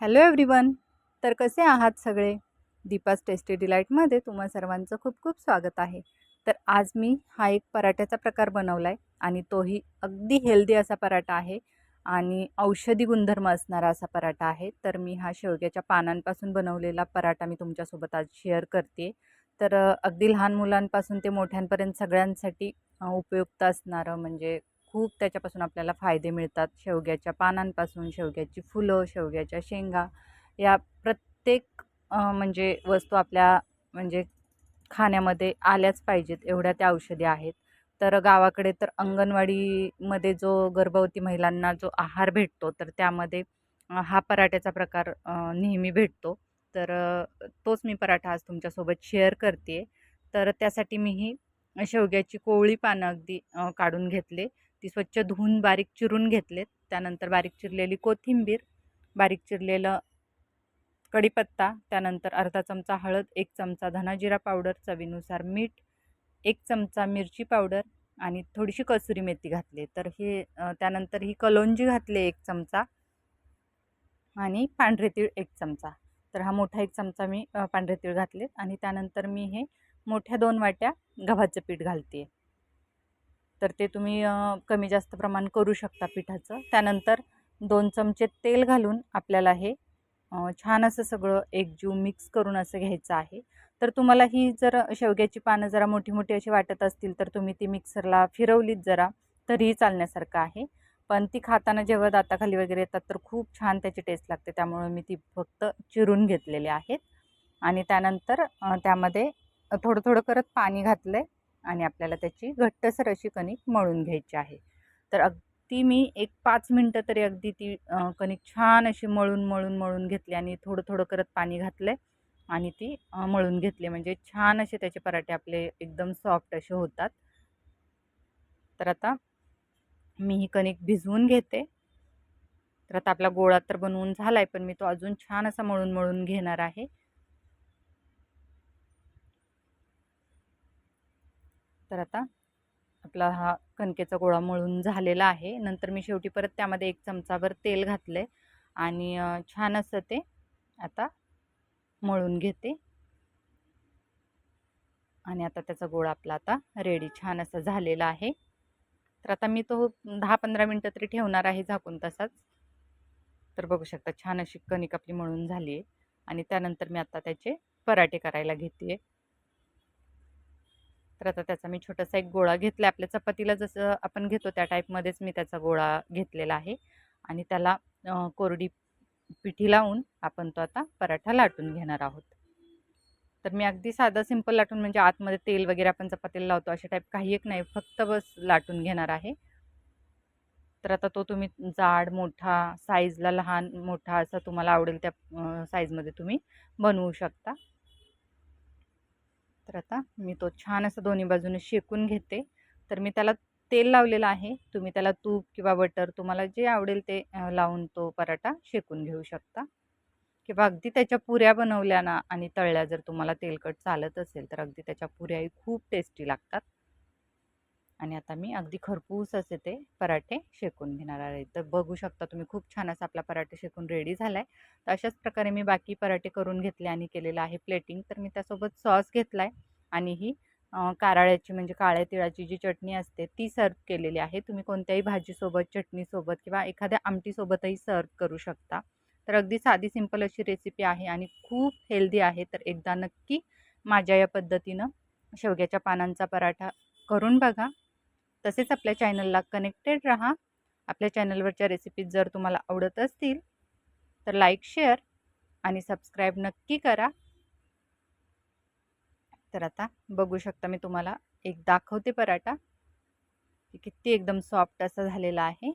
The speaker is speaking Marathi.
हॅलो एव्हरीवन तर कसे आहात सगळे? दीपास टेस्टी डिलाईटमध्ये तुम्हा सर्वांचं खूप खूप स्वागत आहे. तर आज मी हा एक पराठ्याचा प्रकार बनवला आहे आणि तोही अगदी हेल्दी असा पराठा आहे आणि औषधी गुणधर्म असणारा असा पराठा आहे. तर मी हा शेवग्याच्या पानांपासून बनवलेला पराठा मी तुमच्यासोबत आज शेअर करते तर अगदी लहान मुलांपासून ते मोठ्यांपर्यंत सगळ्यांसाठी उपयुक्त असणारं म्हणजे खूप त्याच्यापासून आपल्याला फायदे मिळतात. शेवग्याच्या पानांपासून शेवग्याची फुलं शेवग्याच्या शेंगा या प्रत्येक म्हणजे वस्तू आपल्या म्हणजे खाण्यामध्ये आल्याच पाहिजेत एवढ्या त्या औषधी आहेत. तर गावाकडे तर अंगणवाडीमध्ये जो गर्भवती महिलांना जो आहार भेटतो तर त्यामध्ये हा पराठ्याचा प्रकार नेहमी भेटतो. तर तोच मी पराठा आज तुमच्यासोबत शेअर करते तर त्यासाठी मी ही शेवग्याची कोवळी पानं अगदी काढून घेतले. ती स्वच्छ धुवून बारीक चिरून घेतलेत. त्यानंतर बारीक चिरलेली कोथिंबीर बारीक चिरलेलं कढीपत्ता त्यानंतर अर्धा चमचा हळद एक चमचा धनाजिरा पावडर चवीनुसार मीठ एक चमचा मिरची पावडर आणि थोडीशी कसुरी मेथी घातली. तर हे त्यानंतर ही कलोंजी घातले एक चमचा आणि पांढरे तीळ एक चमचा. तर हा मोठा एक चमचा मी पांढरे तीळ घातले आणि त्यानंतर मी हे मोठ्या दोन वाट्या गव्हाचं पीठ घालते तर ते तुम्ही कमी जास्त प्रमाण करू शकता पिठाचं. त्यानंतर दोन चमचे तेल घालून आपल्याला हे छान असं सगळं एकजीव मिक्स करून असं घ्यायचं आहे. तर तुम्हाला ही जर शेवग्याची पानं जरा मोठी मोठी अशी वाटत असतील तर तुम्ही ती मिक्सरला फिरवलीत जरा तरीही चालण्यासारखं आहे. पण ती खाताना जेव्हा दाताखाली वगैरे येतात तर खूप छान त्याची टेस्ट लागते. त्यामुळे मी ती फक्त चिरून घेतलेली आहेत. आणि त्यानंतर त्यामध्ये थोडं थोडं करत पाणी घातलं आहे आणि आपल्याला त्याची घट्टसर अशी कणिक मळून घ्यायची आहे. तर अगदी मी एक पाच मिनटं तरी अगदी ती कणिक छान अशी मळून मळून मळून घेतली आणि थोडं थोडं करत पाणी घातलं आहे आणि ती मळून घेतली. म्हणजे छान असे त्याचे पराठे आपले एकदम सॉफ्ट असे होतात. तर आता मी ही कणिक भिजवून घेते. तर आता आपला गोळा तर बनवून झाला आहे पण मी तो अजून छान असा मळून मळून घेणार आहे. तर आता आपला हा कणकेचा गोळा मळून झालेला आहे. नंतर मी शेवटी परत त्यामध्ये एक चमचाभर तेल घातलं आहे आणि छान असं ते आता मळून घेते. आणि आता त्याचा गोळा आपला आता रेडी छान असा झालेला आहे. तर आता मी तो दहा पंधरा मिनटं तरी ठेवणार आहे झाकून तसाच. तर बघू शकता छान अशी कणिक आपली मळून झाली आहे आणि त्यानंतर मी आता त्याचे पराठे करायला घेते तर आता त्याचा मी छोटासा एक गोळा घेतला आपल्या चपातीला जसं आपण घेतो त्या टाईपमध्येच मी त्याचा गोळा घेतलेला आहे. आणि त्याला कोरडी पिठी लावून आपण तो आता पराठा लाटून घेणार आहोत. तर मी अगदी साधा सिंपल लाटून म्हणजे आतमध्ये तेल वगैरे आपण चपातीला लावतो अशा टाईप काही एक नाही. फक्त बस लाटून घेणार आहे. तर आता तो तुम्ही जाड मोठा साईजला लहान मोठा असा तुम्हाला आवडेल त्या साईजमध्ये तुम्ही बनवू शकता. तर आता मी तो छान असं दोन्ही बाजूने शेकून घेते. तर मी त्याला तेल लावलेलं आहे. तुम्ही त्याला तूप किंवा बटर तुम्हाला जे आवडेल ते लावून तो पराठा शेकून घेऊ शकता. किंवा अगदी त्याच्या पुऱ्या बनवल्या ना आणि तळल्या जर तुम्हाला तेलकट चालत असेल तर अगदी त्याच्या पुऱ्याही खूप टेस्टी लागतात. आणि आता मी अगदी खरपूस असे ते पराठे शेकून घेणार आहे. तर बघू शकता तुम्ही खूप छान असा आपला पराठे शेकून रेडी झाला आहे तर अशाच प्रकारे मी बाकी पराठे करून घेतले आणि केलेलं आहे प्लेटिंग तर मी त्यासोबत सॉस घेतला आहे आणि ही कारळ्याची म्हणजे काळ्या तिळाची जी चटणी असते ती सर्व केलेली आहे. तुम्ही कोणत्याही भाजीसोबत चटणीसोबत किंवा एखाद्या आमटीसोबतही सर्व करू शकता. तर अगदी साधी सिंपल अशी रेसिपी आहे आणि खूप हेल्दी आहे. तर एकदा नक्की माझ्या या पद्धतीनं शेवग्याच्या पानांचा पराठा करून बघा. तसेच आपल्या चॅनलला कनेक्टेड रहा. आपल्या चॅनलवरच्या रेसिपीज जर तुम्हाला आवडत असतील तर लाईक शेअर आणि सबस्क्राईब नक्की करा. तर आता बघू शकता मी तुम्हाला एक दाखवते पराठा. किती एकदम सॉफ्ट असा झालेला आहे.